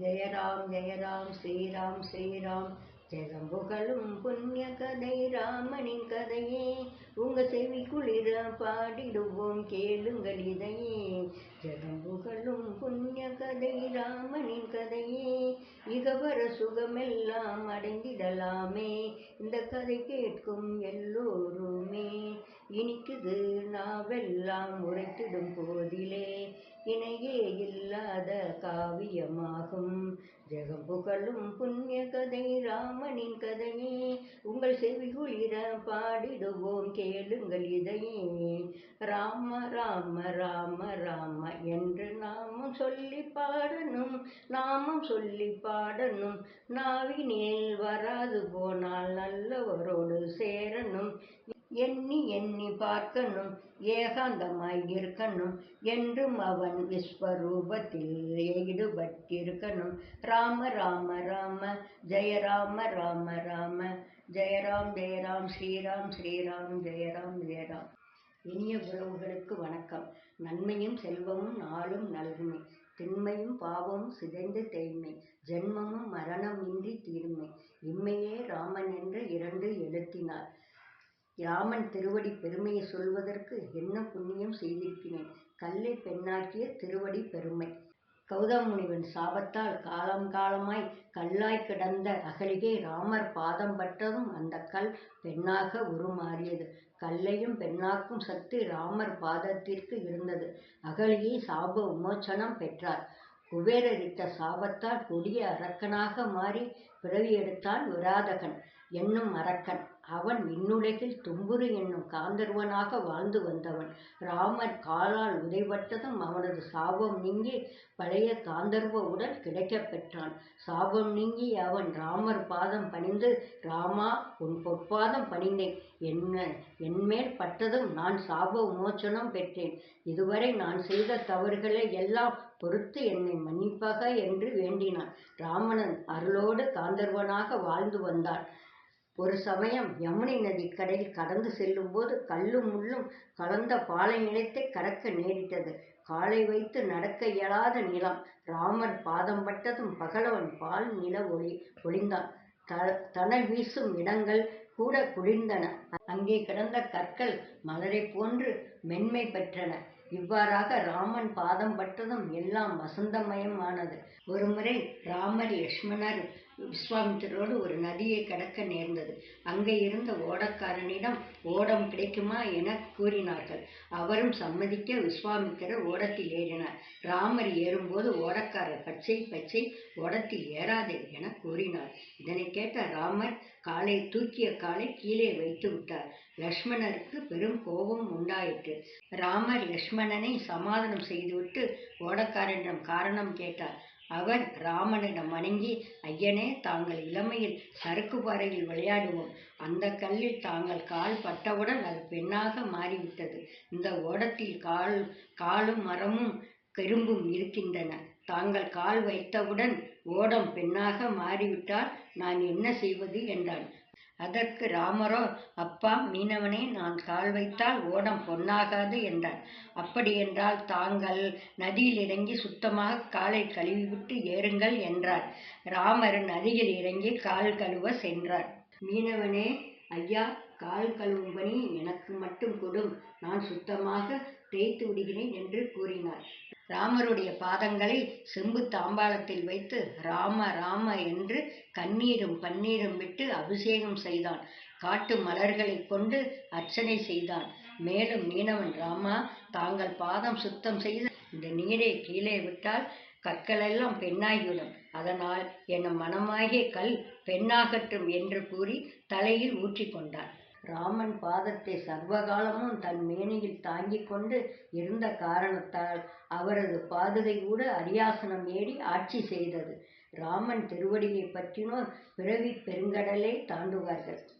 ஜெயராம் ஜெயராம் ஸ்ரீராம் ஸ்ரீராம். ஜெகம் புகழும் புண்ணிய கதை ராமனின் கதையே. உங்க செவி குளிர பாடிடுவோம் கேளுங்கள் இதையே. ஜெகம் புகழும் புண்ணிய கதை ராமனின் கதையே. இகவர சுகமெல்லாம் அடைந்திடலாமே. இந்த கதை கேட்கும் எல்லோருமே. இனிக்குது நாவெல்லாம் உரைத்திடும் போதிலே. இணையே இல்லாத காவியமாகும். ஜெகம் புகழும் புண்ணிய கதை ராமனின் கதையே. உங்கள் செவிகுளிர பாடிடுவோம் கேளுங்கள் இதையே. ராம ராம ராம ராம என்று நாமும் சொல்லி பாடணும் நாமும் சொல்லி பாடணும். நாவினில் வராது போனால் நல்லவரோடு சேரணும். எண்ணி எண்ணி பார்க்கணும் ஏகாந்தமாய் இருக்கணும். என்றும் அவன் விஸ்வரூபத்தில் ஈடுபட்டிருக்கணும். ராம ராம ராம ஜெய ராம ராம ராம ஜெயராம் ஜெயராம் ஸ்ரீராம் ஸ்ரீராம் ஜெயராம் ஜெயராம் இனிய உறவுகளுக்கு வணக்கம். நன்மையும் செல்வமும் நாளும் நல்குமை. திண்மையும் பாவமும் சிதைந்து தேய்மை. ஜென்மமும் மரணம் இன்றி தீர்மை. இம்மையே ராமன் என்று இரண்டு எழுத்தினார். ராமன் திருவடி பெருமையை சொல்வதற்கு என்ன புண்ணியம் செய்திருக்கிறேன்? கல்லை பெண்ணாக்கிய திருவடி பெருமை. கௌதமுனிவன் சாபத்தால் காலம் காலமாய் கல்லாய் கிடந்த அகலிகை ராமர் பாதம் பட்டதும் அந்த கல் பெண்ணாக உருமாறியது. கல்லையும் பெண்ணாக்கும் சக்தி ராமர் பாதத்திற்கு இருந்தது. அகலியை சாப விமோச்சனம் பெற்றார். குபேரரித்த சாபத்தால் கொடிய அரக்கனாக மாறி பிறவி எடுத்தான் விராதகன் என்னும் அரக்கன். அவன் விண்ணுலகில் தும்புரு என்னும் காந்தர்வனாக வாழ்ந்து வந்தவன். ராமர் காலால் உதைபட்டதும் அவனது சாபம் நீங்கி பழைய காந்தர்வ உடல் கிடைக்கப் பெற்றான். சாபம் நீங்கி அவன் ராமர் பாதம் பணிந்து ராமா உன் பொற்பாதம் பணிந்தேன் என்ன என்மேல் பட்டதும் நான் சாப விமோச்சனம் பெற்றேன். இதுவரை நான் செய்த தவறுகளை எல்லாம் பொறுத்து என்னை மன்னிப்பாக என்று வேண்டினான். ராமனன் அருளோடு காந்தர்வனாக வாழ்ந்து வந்தான். ஒரு சமயம் யமுனை நதி கடையில் கடந்து செல்லும் போது கல்லும் முள்ளும் கலந்த பாலை நிலத்தை கடக்க நேரிட்டது. காலை வைத்து நடக்க இயலாத நிலம். ராமர் பாதம் பட்டதும் பகலவன் பால் நில ஒளி ஒளிந்தான். த தணல் வீசும் இடங்கள் கூட குளிர்ந்தன. அங்கே கிடந்த கற்கள் மலரை போன்று மென்மை பெற்றன. இவ்வாறாக ராமன் பாதம் பட்டதும் எல்லாம் வசந்தமயமானது. ஒருமுறை ராமர் லக்ஷ்மணர் விஸ்வாமித்திரோடு ஒரு நதியை கடக்க நேர்ந்தது. அங்கே இருந்த ஓடக்காரனிடம் ஓடம் கிடைக்குமா என கூறினார்கள். அவரும் சம்மதிக்க விஸ்வாமித்திரர் ஓடத்தில் ஏறினார். ராமர் ஏறும்போது ஓடக்காரர் பச்சை பச்சை ஓடத்தில் ஏறாதே என கூறினார். இதனை கேட்ட ராமர் காலை தூக்கிய காலை கீழே வைத்து விட்டார். லக்ஷ்மணருக்கு பெரும் கோபம் உண்டாயிற்று. ராமர் லக்ஷ்மணனை சமாதானம் செய்துவிட்டு ஓடக்காரனிடம் காரணம் கேட்டார். அவர் ராமனிடம் வணங்கி ஐயனே தாங்கள் இளமையில் சறுக்கு பாறையில் விளையாடுவோம். அந்த கல்லில் தாங்கள் கால் பட்டவுடன் அது பெண்ணாக மாறிவிட்டது. இந்த ஓடத்தில் கால் காலும் மரமும் கரும்பும் இருக்கின்றன. தாங்கள் கால் வைத்தவுடன் ஓடம் பெண்ணாக மாறிவிட்டால் நான் என்ன செய்வது? என்றான். அதற்கு ராமரோ அப்பா மீனவனே நான் கால் வைத்தால் ஓடம் பொன்னாகாது என்றார். அப்படியென்றால் தாங்கள் நதியில் இறங்கி சுத்தமாக காலை கழுவிவிட்டு ஏறுங்கள் என்றார். ராமர் நதியில் இறங்கி கால் கழுவ சென்றார். மீனவனே ஐயா கால் கழுவும் பணி எனக்கு மட்டும் கொடும். நான் சுத்தமாக தேய்த்து விடுகிறேன் என்று கூறினார். ராமருடைய பாதங்களை செம்பு தாம்பாளத்தில் வைத்து ராம ராம என்று கண்ணீரும் பன்னீரும் விட்டு அபிஷேகம் செய்தான். காட்டு மலர்களை கொண்டு அர்ச்சனை செய்தான். மேலும் மீனவன் ராமா தாங்கள் பாதம் சுத்தம் செய்து இந்த நீரை கீழே விட்டால் கற்களெல்லாம் பெண்ணாகிவிடும். அதனால் என் மனமாகிய கல் பெண்ணாகட்டும் என்று கூறி தலையில் ஊற்றி கொண்டான் ராமன் பாதத்தை சர்வகாலமும் தன் மேனியில் தாங்கிக் கொண்டு இருந்த காரணத்தால் அவரது பாதுகை கூட அரியாசனம் ஏறி ஆட்சி செய்தது. ராமன் திருவடியை பற்றினோர் பிறவி பெருங்கடலை தாண்டுவார்கள்.